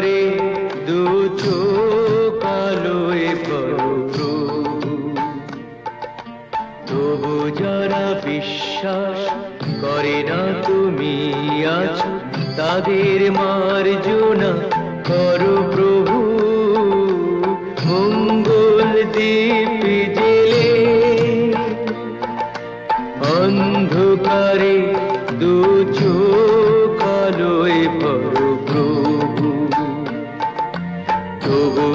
অন্ধকারে দু চোখ আলোয় তবু যারা বিশ্বাস করে না তুমি আছো, তাদের মার্জনা করো প্রভু।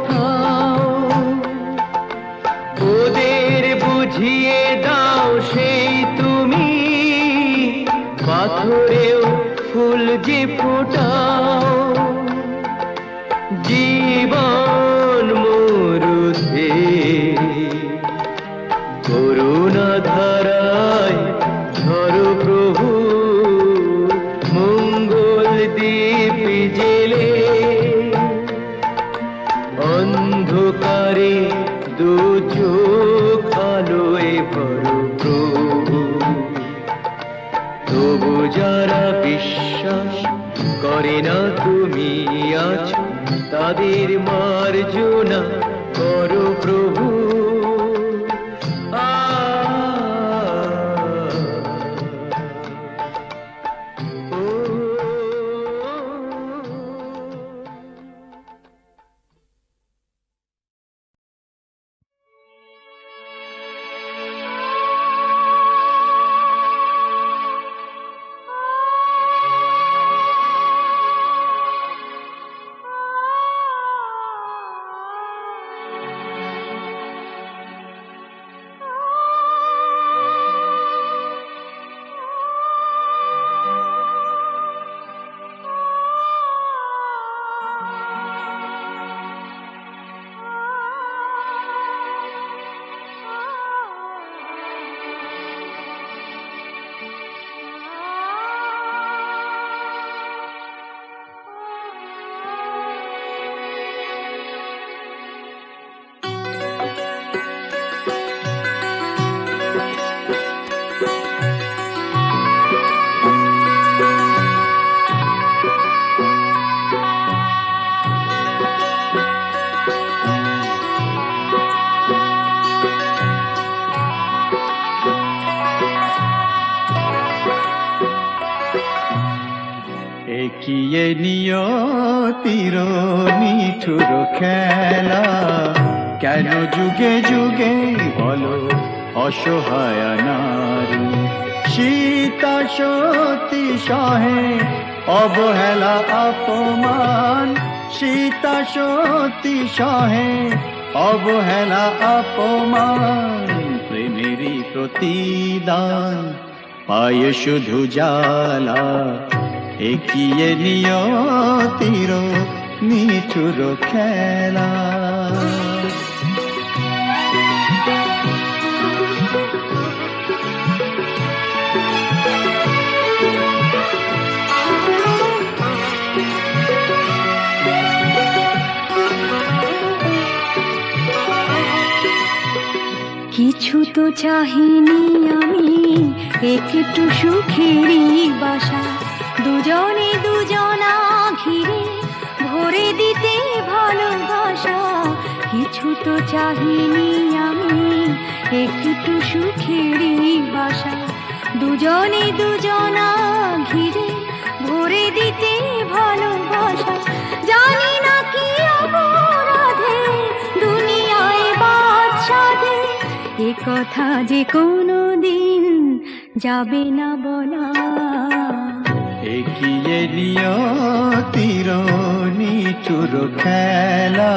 ওঠাও ওদের বুঝিয়ে দাও তুমি। ফুল যে ফোটাও। না তুমি আছো তাদের মার্জনা করো প্রভু। একিয়ে নিয়তির নিঠুর খেলা। কেন যুগে যুগে বলো, অসহায় নারী। সীতা সতী সহে অবহেলা, অপমান। সীতা সতী সহে অবহেলা, অপমান। প্রেমেরই প্রতিদান, পায় শুধু জ্বালা। এগিয়ে নিয় তীর নিচুর খেলা। কিছু তো চাহিনি আমি একটু সুখেরই বাসা। দুজনে দুজনা ঘিরে ভরে দিতে ভালোবাসা। কিছু তো চাহিনি আমি, একটু সুখেরই বাসা। দুজনে দুজনা ঘিরে ভরে দিতে ভালোবাসা। জানি না কি অপরাধে দুনিয়ায় বাদশাদে এ কথা যে কোনো দিন যাবে না বলা। এগিয়ে নিয়তির নিঠুর খেলা।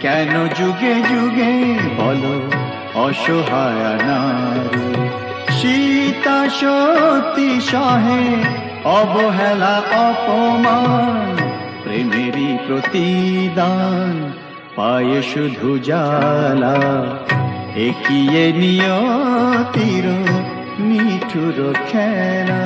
কেন যুগে যুগে বলো অসহায় নারী? সীতা সতী সহে অবহেলা, অপমান, প্রেমেরই প্রতিদান, পায়ে শুধু জ্বালা। একিয়ে নিয়তির নিঠুর খেলা।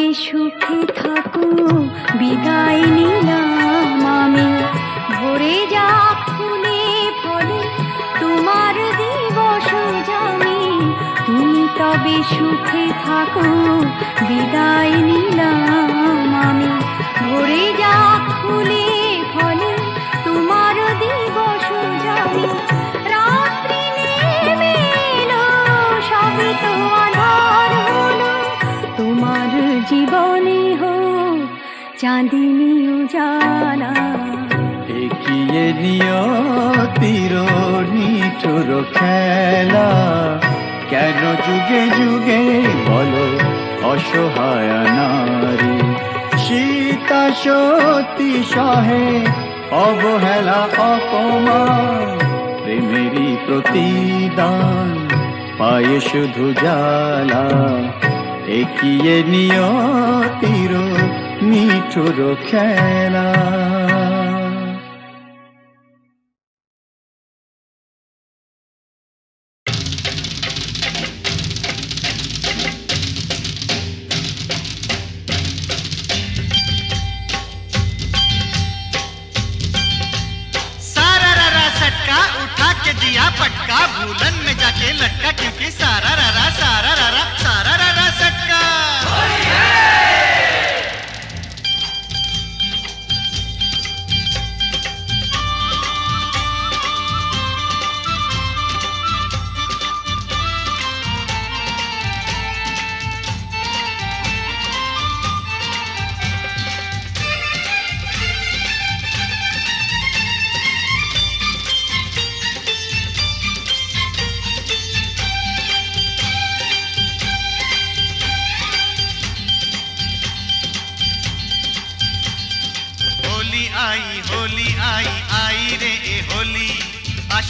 তবে সুখে থাকো? বিদায় নিলাম আমি। ভরে যা ফুলে ফলে, তোমার দিবস জানি তুমি তবে সুখে থাকো, বিদায় নিলাম আমি। ভরে যা ফলে চাঁদিনী উজালা এগিয়ে নিয়তির নিঠুর খেলা। কেন যুগে যুগে বলো অসহায় নারী? সীতা সতী সহে অবহেলা, অপমান, প্রেমেরই প্রতিদান, পায়ে শুধু জ্বালা। এগিয়ে নিয়তির নিঠুর খেলা।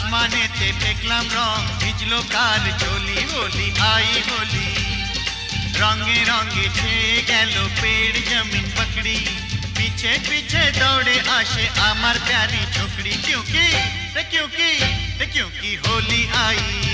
আসমানেতে দেখলাম রং ভিজলো কাল চলি বলি আই বলি। রঙে রঙে ছেয়ে গেল পেড় জমিন পকড়ি। পিছে পিছে দৌড়ে আসে আমার প্যারি ছোকরি क्योंकि क्योंकि क्योंकि होली आई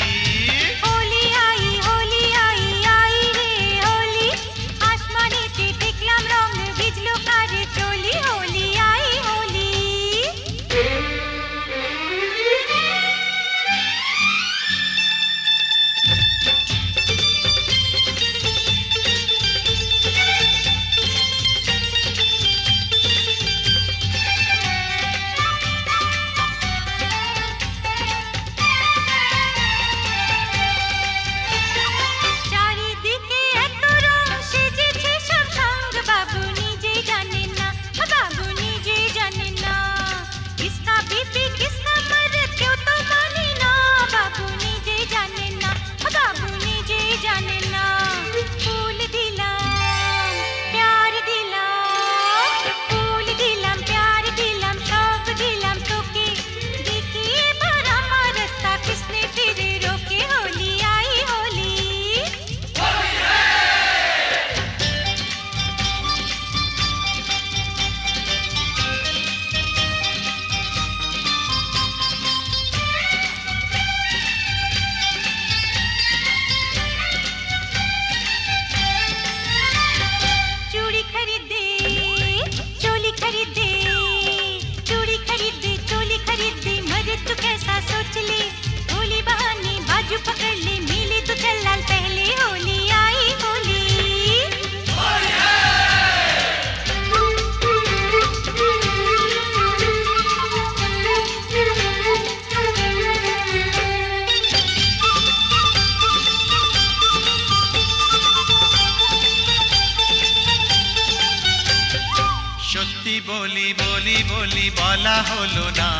বলি বলি বলি বলা হলো না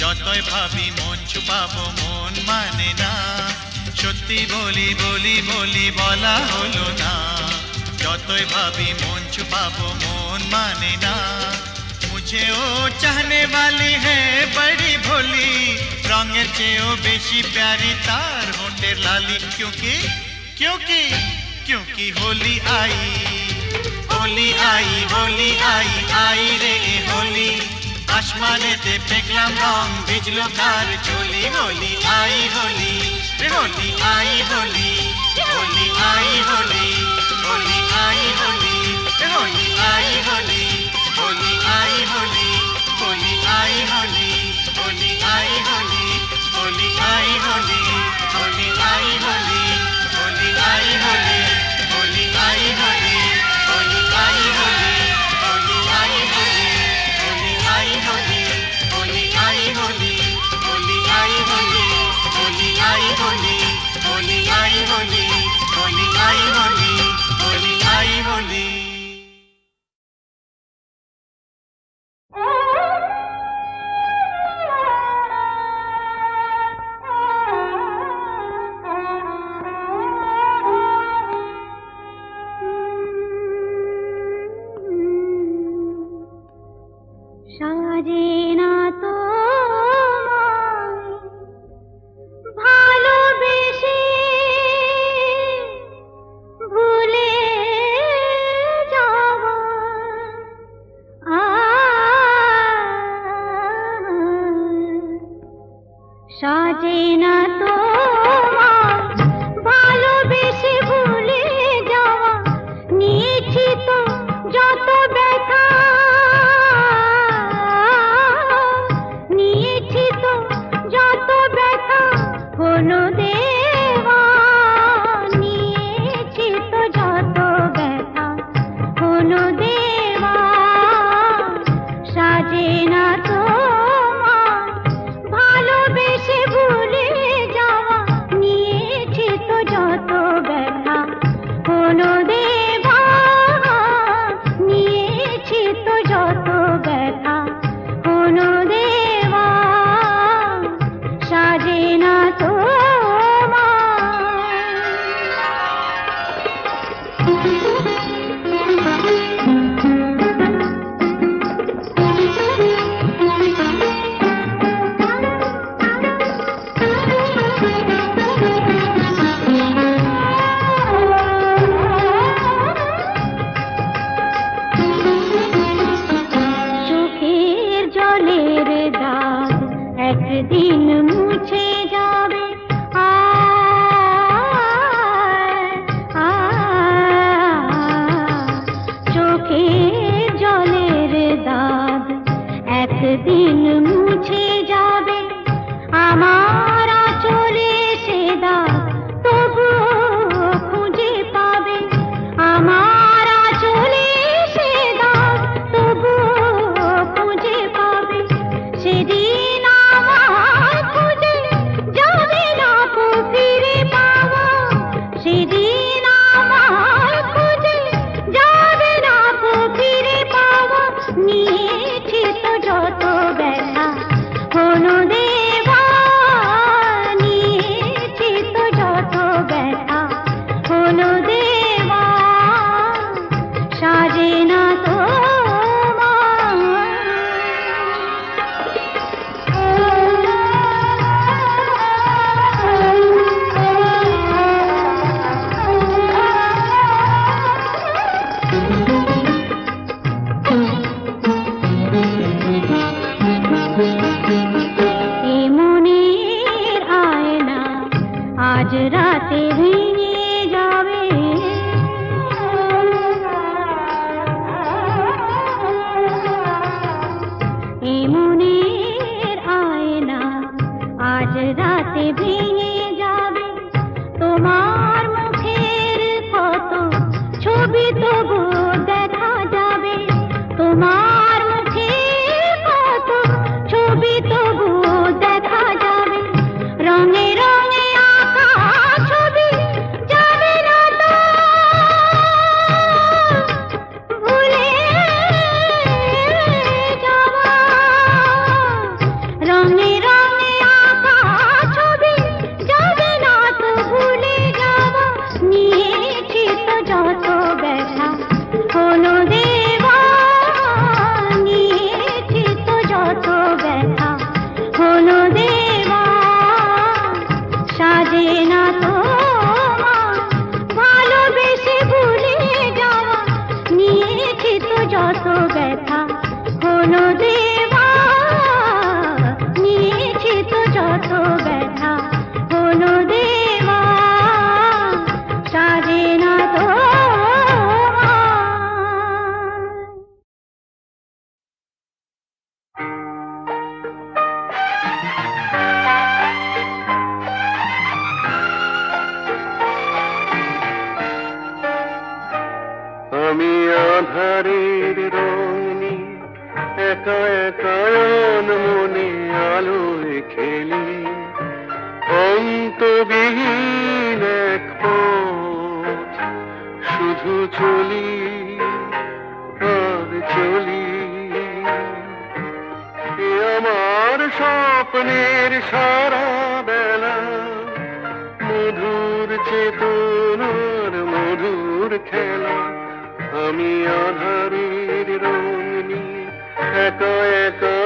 যতই ভাবি মন ছুপাবো মন মানে না সত্যি বলি বলি বলি বলা হলো না যতই ভাবি মন ছুপাবো মন মানে না মুঝে ও চাহনে वाली है बड़ी भोली রঙের চেয়েও বেশি প্যারি তার হোটের লালি क्योंकि क्योंकि क्योंकि होली आई হোলি আই হোলি আই আই রে হোলি আসমানেতে পেগলাম রং ভিজলো কার চলি হোলি আই হোলি হোলি আই হোলি হোলি আই হোলি হোলি আই হোলি হোলি আই হোলি হোলি আই হোলি হোলি আই হোলি হোলি আই হোলি হোলি আই হোলি হোলি আই হোলি आज रातें भी খেলা আমি আধারের রঙ নিয়ে একা একা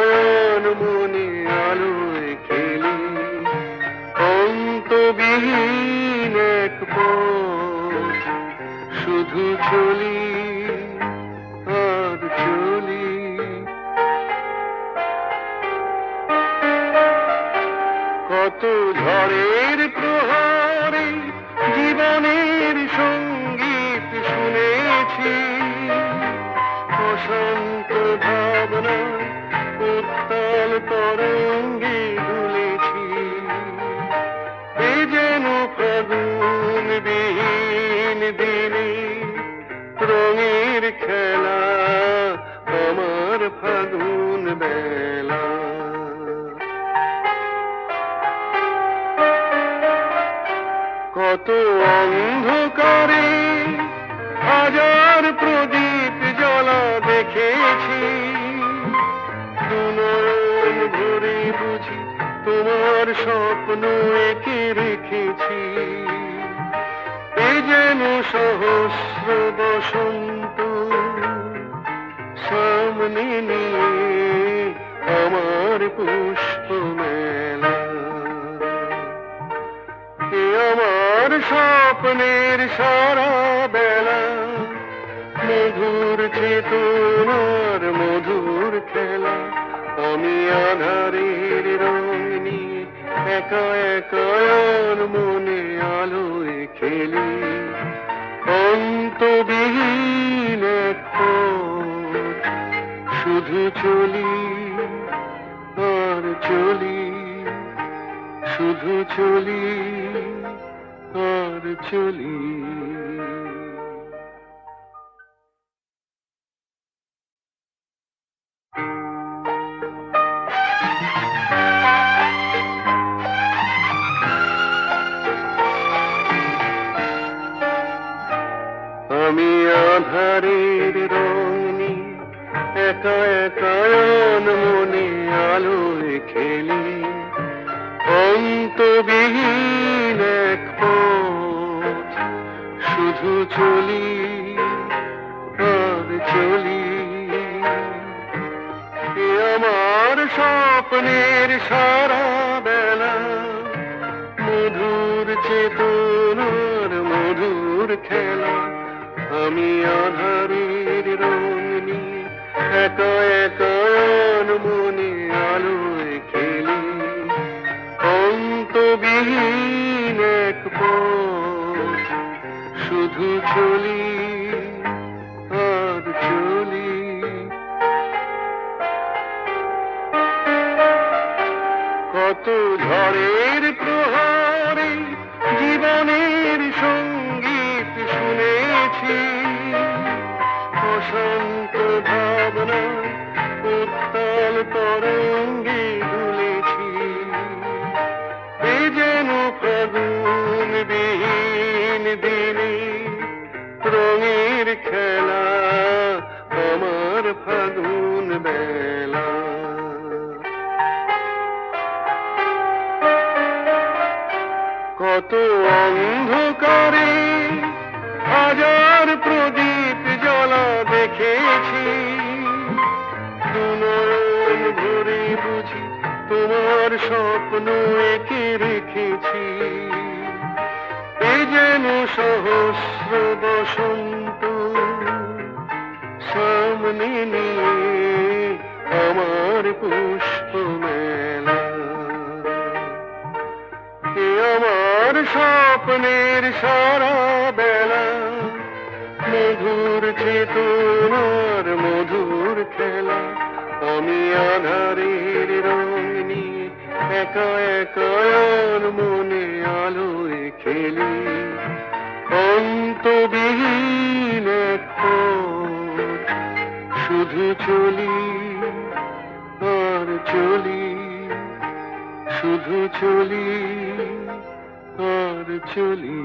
সারা বেলা মধুর চেতনার মধুর খেলা। আমি আধারের রং নিয়ে একা একা মনে আলোয় খেলি। অন্তবিহীন শুধু চলি আর চলি। শুধু চলি আর চলি। একা একা মনে আলোয় খেলি অন্তবিহীন এক শুধু চলি, আর চলি। আমার স্বপ্নের সারা বেলা মধুর চেতনার মধুর খেলা। আমি আধারের রং নিয়ে একা একা অন্ধকারে হাজার প্রদীপ জ্বলা দেখেছি। দুনয়ন ভরে বুঝি তোমার স্বপ্ন একে রেখেছি। এ যেন সহস্র বসন্ত সামনে নিয়ে আমার পুষ্প স্বপ্নের সারা বেলা, মধুর চেতনার মধুর খেলা। আমি আধারের রং নিয়ে একা একা মনে আলোয় খেলি। অন্তবিহীন শুধু চলি আর চলি, শুধু চলি। আর চলি